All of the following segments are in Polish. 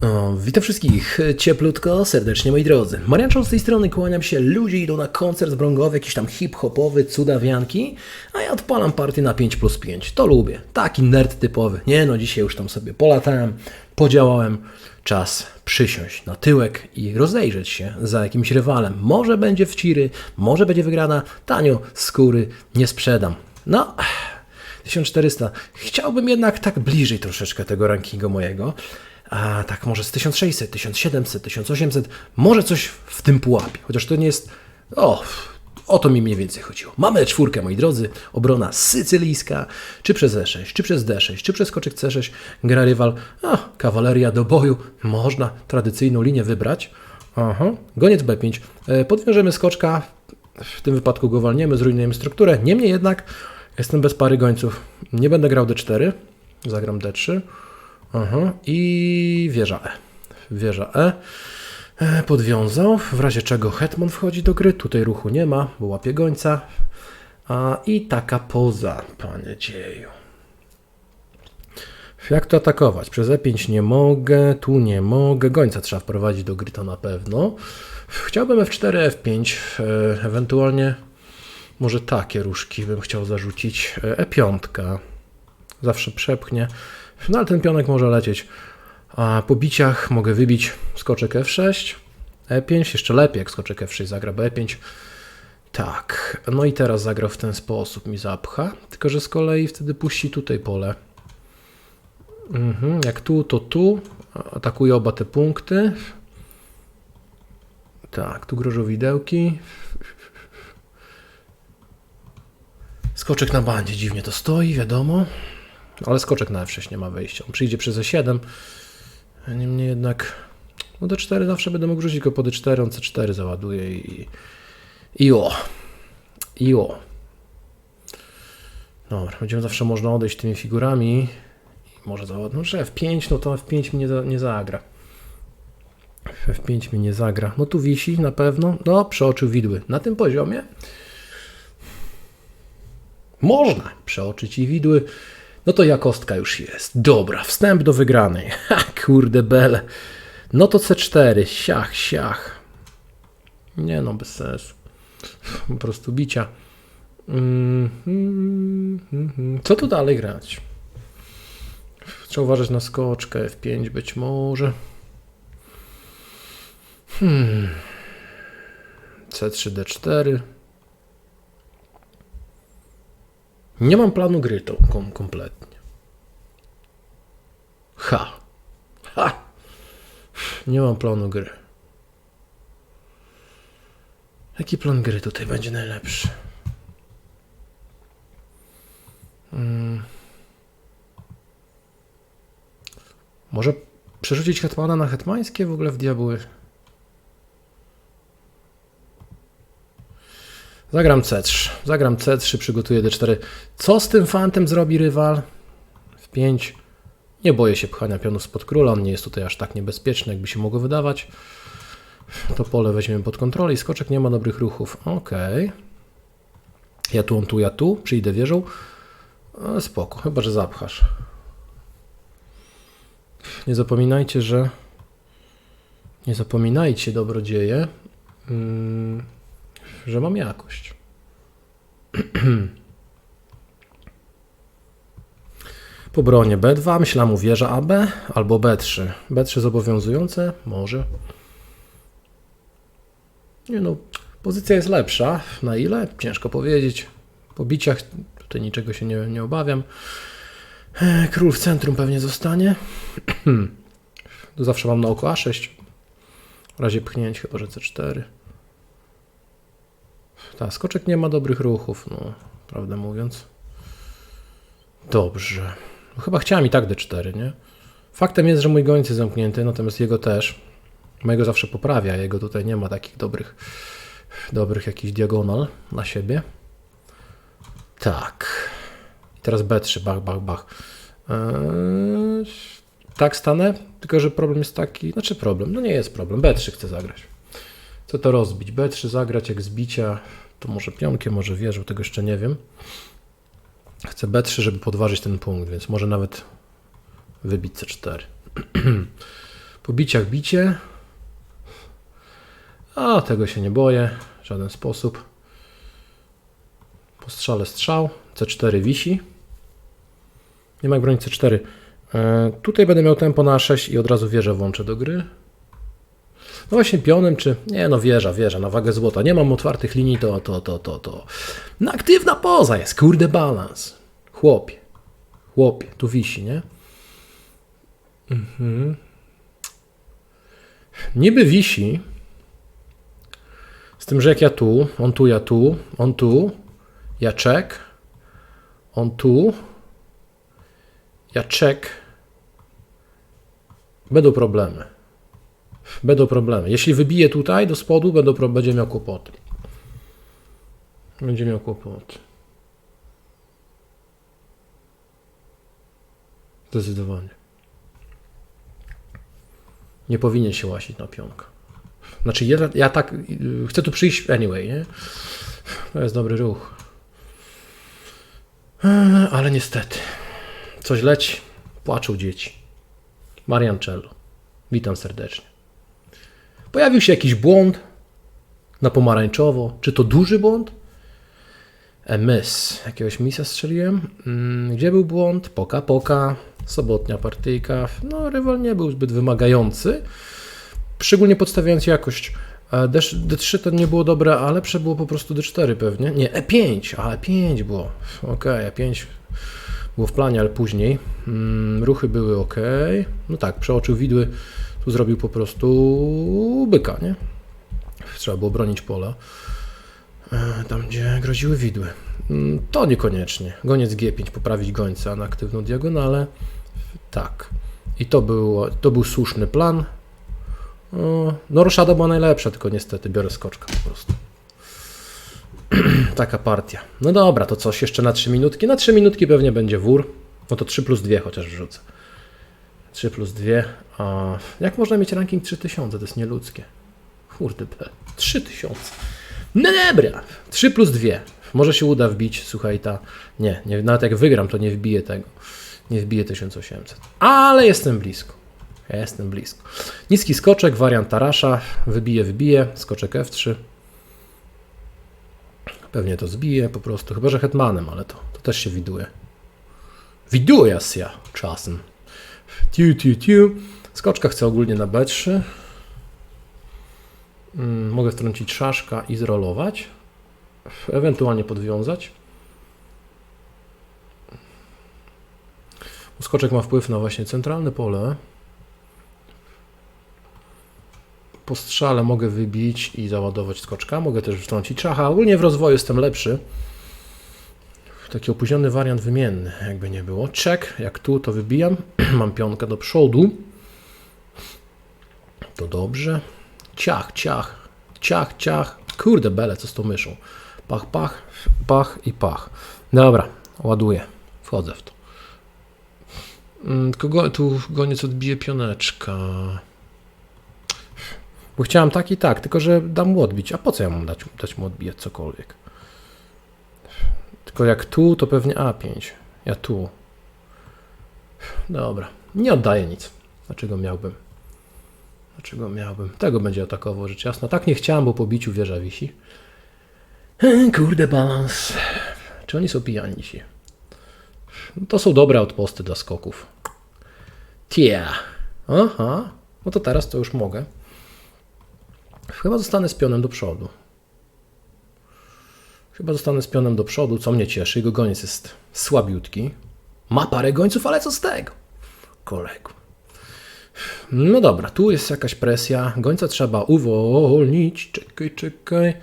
O, witam wszystkich cieplutko, serdecznie moi drodzy. Marianczą z tej strony, kłaniam się. Ludzie idą na koncert brągowy, jakiś tam hip-hopowy, cudawianki, a ja odpalam partię na 5 plus 5. To lubię. Taki nerd typowy. Nie no, dzisiaj już tam sobie polatałem, podziałałem. Czas przysiąść na tyłek i rozejrzeć się za jakimś rywalem. Może będzie w ciry, może będzie wygrana. Tanio skóry nie sprzedam. No, 1400. Chciałbym jednak tak bliżej troszeczkę tego rankingu mojego. A tak może z 1600, 1700, 1800, może coś w tym pułapie. Chociaż to nie jest. O, o to mi mniej więcej chodziło. Mamy czwórkę, moi drodzy. Obrona sycylijska. Czy przez E6, czy przez D6, czy przez koczek C6 gra rywal. A, kawaleria do boju. Można tradycyjną linię wybrać. Aha. Goniec B5. E, Podwiążemy skoczka. W tym wypadku go walniemy, zrujnujemy strukturę. Niemniej jednak jestem bez pary gońców. Nie będę grał D4. Zagram D3. Aha. I wieża E. Wieża E. E, Podwiązał, w razie czego hetman wchodzi do gry. Tutaj ruchu nie ma, bo łapie gońca. A, I taka poza, panie dzieju. Jak to atakować? Przez E5 nie mogę, tu nie mogę. Gońca trzeba wprowadzić do gry, to na pewno. Chciałbym F4, F5, e, ewentualnie może takie różki bym chciał zarzucić. E, E5. Zawsze przepchnie. No ale ten pionek może lecieć. A po biciach mogę wybić skoczek F6, E5, jeszcze lepiej jak skoczek F6 zagra B5. Tak, no i teraz zagra w ten sposób, mi zapcha, tylko że z kolei wtedy puści tutaj pole. Mhm, jak tu, to tu, atakuje oba te punkty. Tak, tu grożą widełki. Skoczek na bandzie, dziwnie to stoi, wiadomo. Ale skoczek na F6 nie ma wejścia. On przyjdzie przez E7. Niemniej jednak. No D4 zawsze będę mógł rzucić go po D4, on C4 załaduje i. I o. I o. Dobra, będziemy zawsze można odejść tymi figurami. I może załadować. No, że F5, no to F5 mnie nie zagra. F5 mnie nie zagra. No tu wisi na pewno. No, przeoczył widły. Na tym poziomie można przeoczyć i widły. No to jakostka już jest. Dobra, wstęp do wygranej. Ha, kurde bele. No to C4, siach, siach. Nie no, bez sensu. Po prostu bicia. Mm, mm, mm. Co tu dalej grać? Trzeba uważać na skoczkę F5 być może. Hmm. C3, D4. Nie mam planu gry tą kom kompletnie. Ha. Ha. Nie mam planu gry. Jaki plan gry tutaj będzie najlepszy? Mm. Może przerzucić hetmana na hetmańskie w ogóle w diabły? Zagram C3. Zagram C3, przygotuję D4. Co z tym fantem zrobi rywal? W 5. Nie boję się pchania pionów spod króla, on nie jest tutaj aż tak niebezpieczny, jakby się mogło wydawać. To pole weźmiemy pod kontrolę i skoczek nie ma dobrych ruchów. Okej. Ja tu, on tu, ja tu. Przyjdę wieżą. A, spoko, chyba, że zapchasz. Nie zapominajcie, że... Nie zapominajcie, dobrodzieje, mm, że mam jakość. Po bronie B2, myślałem wieża AB albo B3. B3 zobowiązujące? Może. Nie no, pozycja jest lepsza. Na ile? Ciężko powiedzieć. Po biciach tutaj niczego się nie, nie obawiam. Król w centrum pewnie zostanie. Tu zawsze mam na oko A6. W razie pchnięć chyba, że C4. Tak, skoczek nie ma dobrych ruchów, no, prawdę mówiąc. Dobrze. No, chyba chciałem i tak D4, nie? Faktem jest, że mój goniec jest zamknięty, natomiast jego też. Mojego zawsze poprawia, jego tutaj nie ma takich dobrych, dobrych jakichś diagonal na siebie. Tak. I teraz B3, bach, bach, bach. Eee, tak stanę, tylko że problem jest taki, znaczy problem, no nie jest problem, B3 chcę zagrać. Chcę to rozbić. B3 zagrać jak zbicia. To może pionkiem, może wieżą, tego jeszcze nie wiem. Chcę B3, żeby podważyć ten punkt, więc może nawet wybić C4. Po biciach bicie. A tego się nie boję w żaden sposób. Po strzale strzał. C4 wisi. Nie ma jak bronić C4. E, tutaj będę miał tempo na 6 i od razu wieżę włączę do gry. No właśnie pionem czy... Nie no wieża, wieża na wagę złota. Nie mam otwartych linii, to, to, to, to, to. No aktywna poza jest, kurde balans. Chłopie. Chłopie, tu wisi, nie? Mhm. Niby wisi. Z tym, że jak ja tu, on tu, ja tu, on tu, ja czek, on tu, ja czek. Będą problemy. Będą problemy. Jeśli wybiję tutaj do spodu, będą, będzie miał kłopoty. Będzie miał kłopoty. Zdecydowanie. Nie powinien się łasić na pionka. Znaczy, ja, ja tak yy, chcę tu przyjść anyway, nie? To jest dobry ruch. Eee, Ale niestety. Coś leci. Płaczą dzieci. Marian Cello. Witam serdecznie. Pojawił się jakiś błąd na pomarańczowo. Czy to duży błąd? E, Miss. Jakiegoś misa strzeliłem. Mm, Gdzie był błąd? Poka, poka. Sobotnia partyjka. No, rywal nie był zbyt wymagający. Szczególnie podstawiając jakość. E, D- D3 to nie było dobre, a lepsze było po prostu D4 pewnie. Nie, E5. A, E5 było. Okej, E5 było w planie, ale później. Mm, ruchy były ok. No tak, przeoczył widły. Tu zrobił po prostu byka, nie? Trzeba było bronić pola. E, Tam, gdzie groziły widły. Mm, To niekoniecznie. Goniec G5, poprawić gońca na aktywną diagonalę. Tak. I to był, to był słuszny plan. O, No, roszada była najlepsza, tylko niestety biorę skoczka po prostu. Taka partia. No dobra, to coś jeszcze na 3 minutki. Na 3 minutki pewnie będzie wór. No to 3 plus 2 chociaż wrzucę. 3 plus 2. A jak można mieć ranking 3000? To jest nieludzkie. Kurde, be. 3000. No dobra. 3 plus 2. Może się uda wbić, słuchaj, ta. Nie, nie, nawet jak wygram, to nie wbiję tego. Nie wbiję 1800. Ale jestem blisko. Jestem blisko. Niski skoczek, wariant Tarasza. Wybiję, wybiję. Skoczek F3. Pewnie to zbije po prostu. Chyba, że hetmanem, ale to, to też się widuje. Widuje się czasem. Tiu, tiu, tiu. Skoczka chcę ogólnie na B3. Mm, Mogę wtrącić szaszka i zrolować. Ewentualnie podwiązać. Skoczek ma wpływ na właśnie centralne pole. Po strzale mogę wybić i załadować skoczka. Mogę też wtrącić szacha. Ogólnie w rozwoju jestem lepszy. Taki opóźniony wariant wymienny, jakby nie było. Czek, jak tu, to wybijam. Mam pionkę do przodu. To dobrze. Ciach, ciach, ciach, ciach. Kurde bele, co z tą myszą. Pach, pach, pach i pach. Dobra, ładuję. Wchodzę w to. Mm, Tylko go, tu goniec odbije pioneczka. Bo chciałem tak i tak, tylko że dam mu odbić. A po co ja mam dać, dać mu odbijać cokolwiek? Tylko jak tu, to pewnie A5. Ja tu. Dobra. Nie oddaję nic. Dlaczego miałbym? Dlaczego miałbym? Tego będzie atakował, rzecz jasna. Tak nie chciałem, bo po biciu wieża wisi. Kurde, balans. Czy oni są pijani dzisiaj? No To są dobre odposty dla skoków. Tia. Aha. No to teraz to już mogę. Chyba zostanę z pionem do przodu. Chyba zostanę z pionem do przodu, co mnie cieszy. Jego goniec jest słabiutki. Ma parę gońców, ale co z tego? Kolegu. No dobra, tu jest jakaś presja. Gońca trzeba uwolnić. Czekaj, czekaj.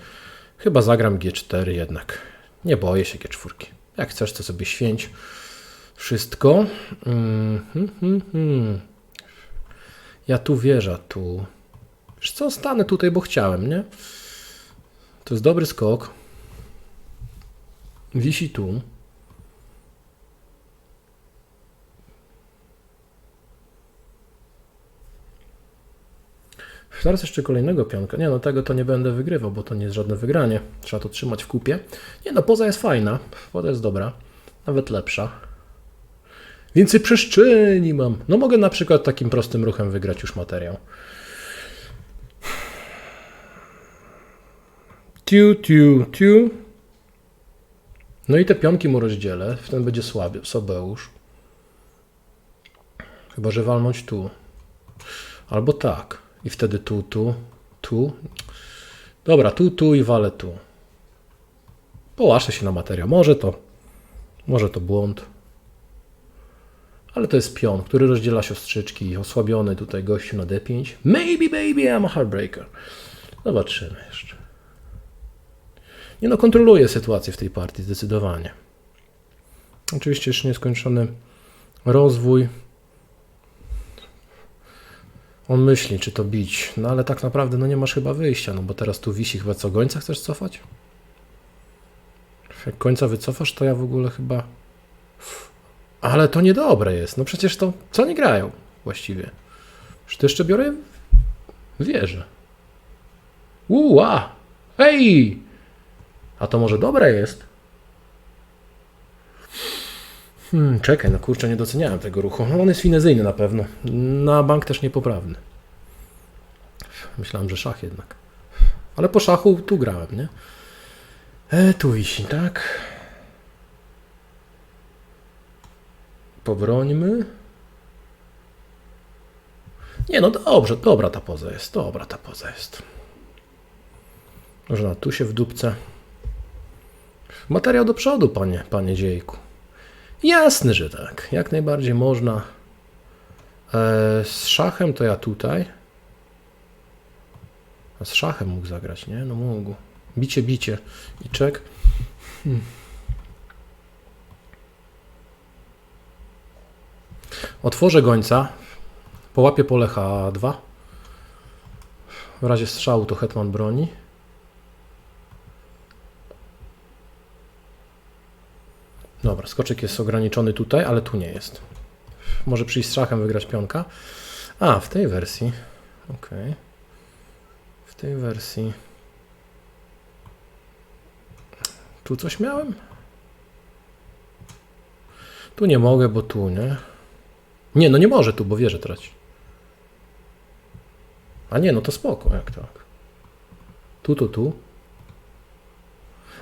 Chyba zagram G4 jednak. Nie boję się G4. Jak chcesz, to sobie święć. Wszystko. Hmm, hmm. Ja tu wierzę, tu. Wiesz co, stanę tutaj, bo chciałem, nie? To jest dobry skok. Wisi tu. Zaraz jeszcze kolejnego pionka. Nie no, tego to nie będę wygrywał, bo to nie jest żadne wygranie. Trzeba to trzymać w kupie. Nie no, poza jest fajna. Poza jest dobra. Nawet lepsza. Więcej przestrzeni mam. No mogę na przykład takim prostym ruchem wygrać już materiał. Tiu, tiu, tiu. No i te pionki mu rozdzielę. Wtedy będzie słaby, Sobeusz. Chyba, że walnąć tu. Albo tak. I wtedy tu, tu, tu. Dobra, tu, tu i walę tu. Połaszę się na materiał. Może to, może to błąd. Ale to jest pion, który rozdziela siostrzyczki. Osłabiony tutaj gościu na D5. Maybe baby I'm a heartbreaker. Zobaczymy jeszcze. Nie no, kontroluję sytuację w tej partii zdecydowanie. Oczywiście jeszcze nieskończony rozwój. On myśli, czy to bić. No ale tak naprawdę no nie masz chyba wyjścia, no bo teraz tu wisi chyba co, gońca chcesz cofać? Jak końca wycofasz, to ja w ogóle chyba... Ale to niedobre jest. No przecież to... Co nie grają właściwie? Czy to jeszcze biorę wieżę? Uła! Hej! A to może dobre jest? Hmm, czekaj, no kurczę, nie doceniałem tego ruchu. No on jest finezyjny na pewno. Na bank też niepoprawny. Myślałem, że szach jednak. Ale po szachu tu grałem, nie? E, tu wisi, tak? Pobrońmy. Nie, no dobrze, dobra ta poza jest, dobra ta poza jest. Można tu się w dupce. Materiał do przodu, panie, panie dziejku. Jasne, że tak. Jak najbardziej można. E, z szachem to ja tutaj. A z szachem mógł zagrać, nie? No mógł. Bicie, bicie. I czek. Hmm. Otworzę gońca. Połapię pole H2. W razie strzału to hetman broni. Dobra, skoczek jest ograniczony tutaj, ale tu nie jest. Może przyjść z szachem, wygrać pionka. A, w tej wersji. Ok. W tej wersji. Tu coś miałem? Tu nie mogę, bo tu, nie? Nie, no nie może tu, bo wieżę traci. A nie, no to spoko, jak tak. Tu, tu, tu.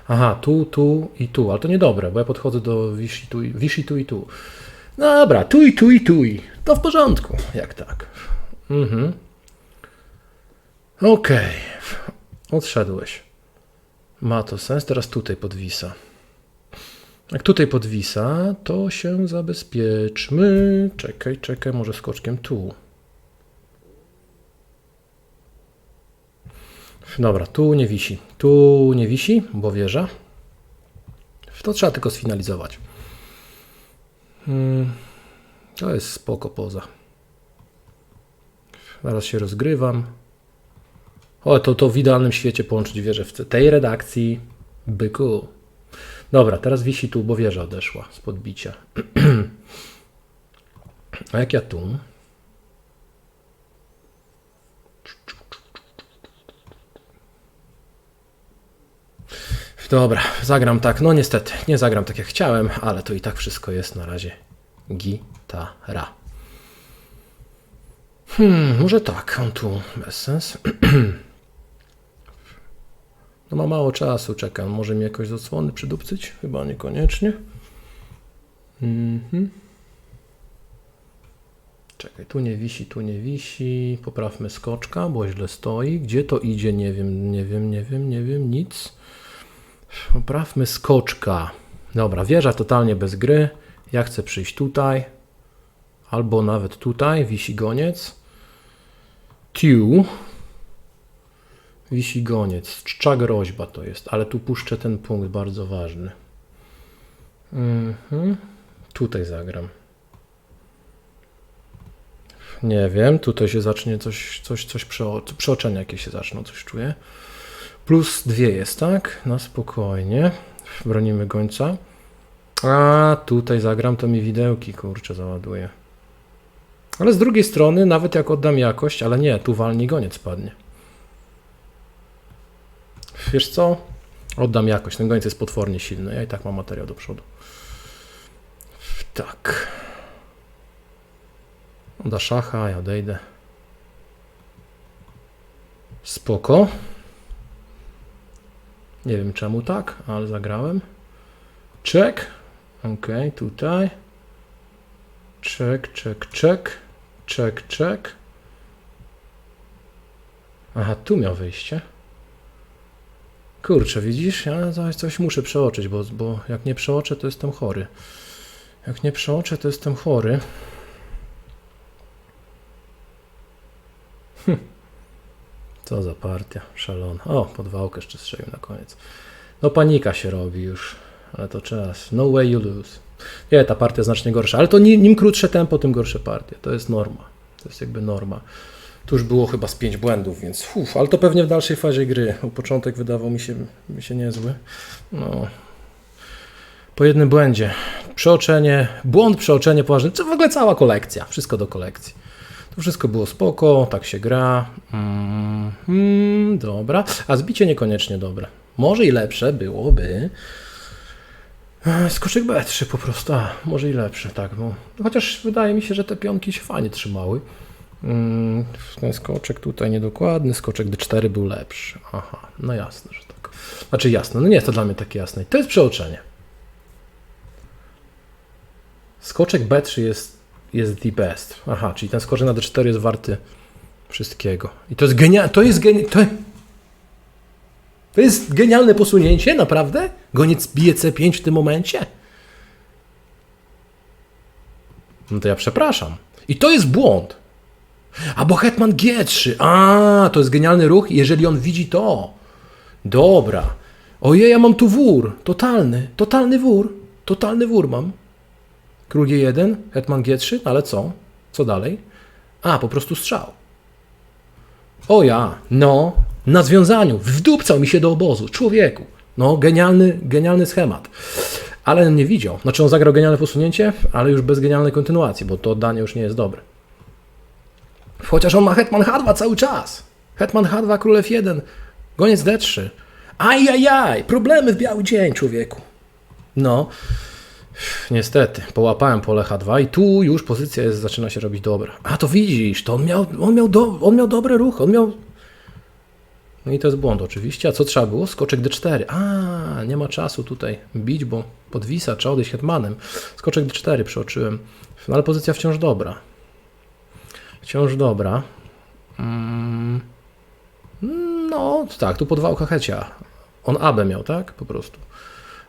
Aha, tu, tu i tu, ale to niedobre, bo ja podchodzę do wisi tu, wisi tu i tu. Dobra, tu i tu i tu i. To w porządku, jak tak. Mhm. Okej. Odszedłeś. Ma to sens, teraz tutaj podwisa. Jak tutaj podwisa, to się zabezpieczmy. Czekaj, czekaj, może skoczkiem tu. Dobra, tu nie wisi. Tu nie wisi, bo wieża. To trzeba tylko sfinalizować. Hmm, To jest spoko poza. Zaraz się rozgrywam. O, to, to w idealnym świecie połączyć wieżę w tej redakcji. Byku. Dobra, teraz wisi tu, bo wieża odeszła z podbicia. A jak ja tu? Dobra, zagram tak. No niestety, nie zagram tak jak chciałem, ale to i tak wszystko jest na razie gitara. Hmm, może tak, on tu bez sens. No ma mało czasu, czekam. Może mi jakoś z odsłony przydupcyć? Chyba niekoniecznie. Mhm. Czekaj, tu nie wisi, tu nie wisi. Poprawmy skoczka, bo źle stoi. Gdzie to idzie? Nie wiem, nie wiem, nie wiem, nie wiem, nic. Poprawmy skoczka. Dobra, wieża totalnie bez gry. Ja chcę przyjść tutaj. Albo nawet tutaj. Wisi goniec. Tiu. Wisi goniec. Czcza groźba to jest, ale tu puszczę ten punkt bardzo ważny. Mhm. Tutaj zagram. Nie wiem, tutaj się zacznie coś, coś, coś przeo przeoczenia jakieś się zaczną, coś czuję. Plus dwie jest, tak? Na spokojnie. Bronimy gońca. A tutaj zagram, to mi widełki, kurczę, załaduje. Ale z drugiej strony, nawet jak oddam jakość, ale nie, tu walni goniec padnie. Wiesz co? Oddam jakość, ten goniec jest potwornie silny. Ja i tak mam materiał do przodu. Tak. Da szacha, ja odejdę. Spoko. Nie wiem czemu tak, ale zagrałem. Czek. Ok, tutaj. Czek, czek, czek. Czek, czek. Aha, tu miał wyjście. Kurczę, widzisz? Ja coś, coś muszę przeoczyć, bo, bo jak nie przeoczę, to jestem chory. Jak nie przeoczę, to jestem chory. Hm. Co za partia szalona. O, podwałkę jeszcze strzelił na koniec. No panika się robi już, ale to czas. No way you lose. Nie, ta partia znacznie gorsza, ale to nim, nim krótsze tempo, tym gorsze partie. To jest norma. To jest jakby norma. Tu już było chyba z pięć błędów, więc uf, ale to pewnie w dalszej fazie gry. Bo Początek wydawał mi się, mi się niezły. No. Po jednym błędzie. Przeoczenie, błąd, przeoczenie poważne. Co w ogóle cała kolekcja. Wszystko do kolekcji. To wszystko było spoko, tak się gra. Mm, dobra. A zbicie niekoniecznie dobre. Może i lepsze byłoby. Skoczek B3 po prostu. A, może i lepsze, tak. Bo, chociaż wydaje mi się, że te pionki się fajnie trzymały. Mm, ten skoczek tutaj niedokładny, skoczek D4 był lepszy. Aha, no jasne, że tak. Znaczy jasne, no nie jest to dla mnie takie jasne. To jest przeoczenie. Skoczek B3 jest, jest the best. Aha, czyli ten skoczek na D4 jest warty wszystkiego. I to jest genialne. To jest geni- to... to jest genialne posunięcie, naprawdę? Goniec bije C5 w tym momencie? No to ja przepraszam. I to jest błąd. A bo Hetman G3. A, to jest genialny ruch, jeżeli on widzi to. Dobra. Ojej, ja mam tu wór. Totalny. Totalny wór. Totalny wór mam. Król G1, Hetman G3, ale co? Co dalej? A, po prostu strzał. O ja, no, na związaniu, wdupcał mi się do obozu, człowieku. No, genialny, genialny schemat. Ale nie widział. Znaczy on zagrał genialne posunięcie, ale już bez genialnej kontynuacji, bo to oddanie już nie jest dobre. Chociaż on ma Hetman H2 cały czas. Hetman H2, król F1, goniec D3. Ajajaj, problemy w biały dzień, człowieku. No, niestety, połapałem pole H2 i tu już pozycja jest, zaczyna się robić dobra. A to widzisz, to on miał, on miał, do, on miał dobre ruchy, on miał... No i to jest błąd oczywiście. A co trzeba było? Skoczek D4. A, nie ma czasu tutaj bić, bo podwisa, trzeba odejść hetmanem. Skoczek D4 przeoczyłem. No ale pozycja wciąż dobra. Wciąż dobra. Mm. No, tak, tu podwałka hecia. On AB miał, tak? Po prostu.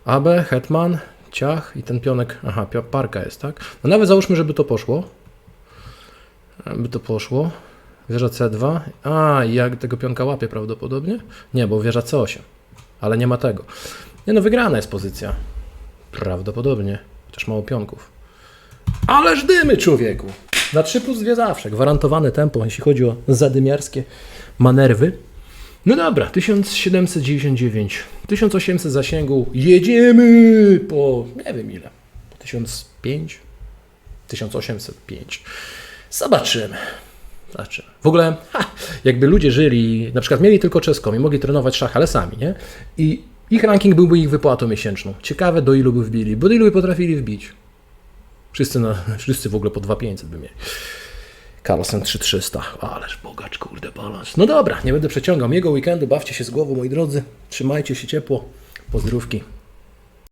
AB, hetman, ciach i ten pionek. Aha, parka jest, tak? No nawet załóżmy, żeby to poszło. By to poszło. Wieża C2. A, jak tego pionka łapie prawdopodobnie? Nie, bo wieża C8. Ale nie ma tego. Nie no, wygrana jest pozycja. Prawdopodobnie. Chociaż mało pionków. Ależ dymy, człowieku! Na 3 plus 2 zawsze. Gwarantowane tempo, jeśli chodzi o zadymiarskie manerwy. No dobra, 1799. 1800 zasięgu. Jedziemy po nie wiem ile. Po 1005? 1805. Zobaczymy. Zobaczymy. W ogóle, ha, jakby ludzie żyli, na przykład mieli tylko czeską i mogli trenować szach, ale sami, nie? I ich ranking byłby ich wypłatą miesięczną. Ciekawe, do ilu by wbili, bo do ilu by potrafili wbić. Wszyscy, na, wszyscy w ogóle po 2500 by mieli. Carlsen 3300. Ależ bogacz, kurde, balans. No dobra, nie będę przeciągał. Jego weekendu, bawcie się z głową, moi drodzy. Trzymajcie się ciepło. Pozdrówki.